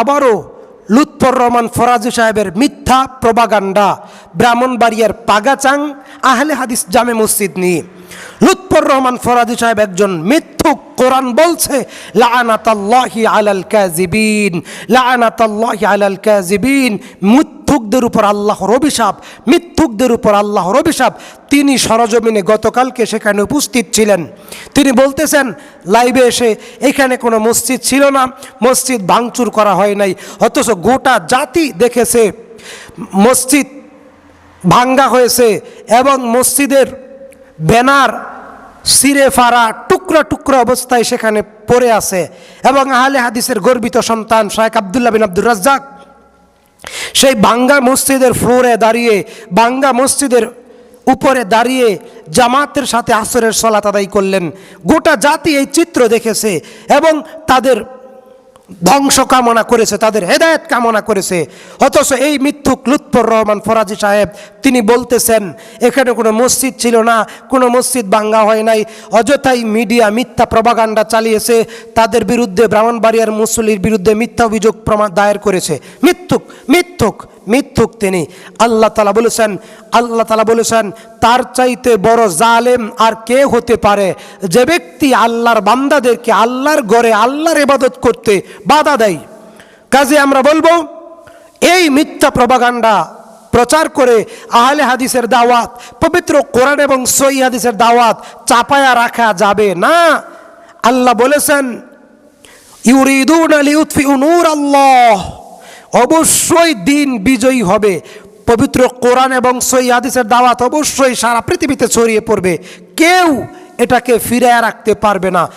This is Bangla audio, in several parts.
আবারও লুৎফর রহমান ফরাজু সাহেবের মিথ্যা প্রবাগান্ডা ব্রাহ্মণবাড়িয়ার পাগাচাং আহলে হাদিস জামে মসজিদ নিয়ে। লুৎফর রহমান ফরাজু সাহেব একজন মিথ্যুক কোরআন বলছে লাআনাতাল্লাহি আলাল কাযিবিন লাআনাতাল্লাহি আলাল কাযিবিন। মিথ্যুকদের উপর আল্লাহর অভিশাপ মিথ্যুকদের উপর আল্লাহর অভিশাপ। তিনি সরজমিনে গতকালকে সেখানে উপস্থিত ছিলেন। তিনি বলতেছেন, লাইভে এসে এখানে কোনো মসজিদ ছিল না। মসজিদ ভাঙচুর করা হয় নাই। অথচ গোটা জাতি দেখেছে, মসজিদ ভাঙ্গা হয়েছে এবং মসজিদের ব্যানার সিরে ফাড়া টুকরা টুকরা অবস্থায় সেখানে পড়ে আছে। এবং আহলে হাদিসের গর্বিত সন্তান শায়েক আবদুল্লাহ বিন আব্দুর রাজ্জাক সেই বাঙ্গা মসজিদের ফ্লোরে দাঁড়িয়ে, বাঙ্গা মসজিদের উপরে দাঁড়িয়ে জামাতের সাথে আসরের সলাত আদায় করলেন। গোটা জাতি এই চিত্র দেখেছে এবং তাদের ধ্বংস কামনা করেছে, তাদের হেদায়ত কামনা করেছে। অথচ এই মৃত্যুক লুৎফর রহমান ফরাজি সাহেব, তিনি বলতেছেন, এখানে কোনো মসজিদ ছিল না, কোনো মসজিদ বাঙ্গা হয় নাই। অযথাই মিডিয়া মিথ্যা প্রভাগান্ডা চালিয়েছে, তাদের বিরুদ্ধে ব্রাহ্মণবাড়িয়ার মুসলির বিরুদ্ধে মিথ্যা অভিযোগ প্রমাণ দায়ের করেছে। মিথ্যুক মিথ্যুক। মিথ্যুক তিনি। আল্লাহ তালা বলেছেন, আল্লাহ তালা বলেছেন, তার চাইতে বড় জালেম আর কে হতে পারে? যে ব্যক্তি আল্লাহর বান্দাদেরকে আল্লাহর গড়ে আল্লাহর ইবাদত করতে বাধা দেয়। কাজে আমরা বলব, এই মিথ্যা প্রবাগান্ডা প্রচার করে আহলে হাদিসের দাওয়াত, পবিত্র কোরআন এবং সই হাদিসের দাওয়াত চাপায়া রাখা যাবে না। আল্লাহ বলেছেন, ইউরিদুন লিউতফিউ উনুর আল্লাহ অবশ্যই দিন বিজয়ী হবে। পবিত্র কোরআন এবং সই হাদিসের দাওয়াত অবশ্যই সারা পৃথিবীতে ছড়িয়ে পড়বে। কেউ এটাকে ফিরিয়ে রাখতে পারবে না।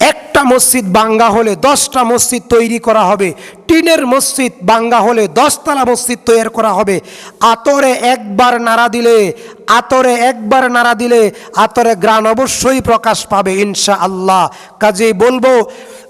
একটা মসজিদ বাঙ্গা হলে দশটা মসজিদ তৈরি করা হবে। টিনের মসজিদ বাঙ্গা হলে দশতলা মসজিদ তৈরি করা হবে। আতরে একবার নাড়া দিলে, আতরে একবার নাড়া দিলে, আতরে গ্রান অবশ্যই প্রকাশ পাবে ইনশা আল্লাহ কাজেই বলব,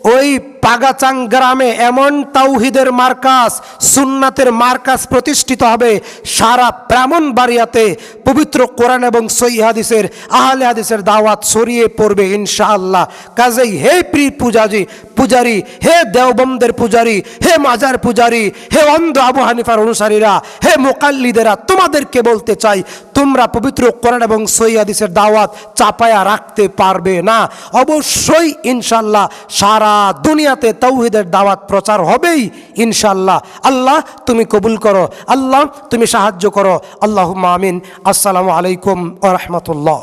ওই পাগাচাং গ্রামে এমন তাওহিদের মার্কাস, সুন্নাতের মার্কাস প্রতিষ্ঠিত হবে সারা ব্রাহ্মণবাড়িয়াতে। পবিত্র কোরআন এবং সই হাদিসের, আহলে হাদিসের দাওয়াত ছড়িয়ে পড়বে ইনশাআল্লাহ। কাজেই হে প্রিয় পূজাজি পূজারি, হে দেওবন্দের পূজারি, হে মাজার পূজারি, হে অন্ধ আবু হানিফার অনুসারীরা, হে মোকাল্লিদেরা, তোমাদেরকে বলতে চাই তোমরা পবিত্র কোরআন এবং সৈয়াদিসের দাওয়াত চাপায়া রাখতে পারবে না। অবশ্যই ইনশাল্লাহ সারা দুনিয়াতে তৌহিদের দাওয়াত প্রচার হবেই ইনশাল্লাহ আল্লাহ তুমি কবুল করো, আল্লাহ তুমি সাহায্য করো। আল্লাহ মামিন আসসালামু আলাইকুম ও রহমতুল্লাহ।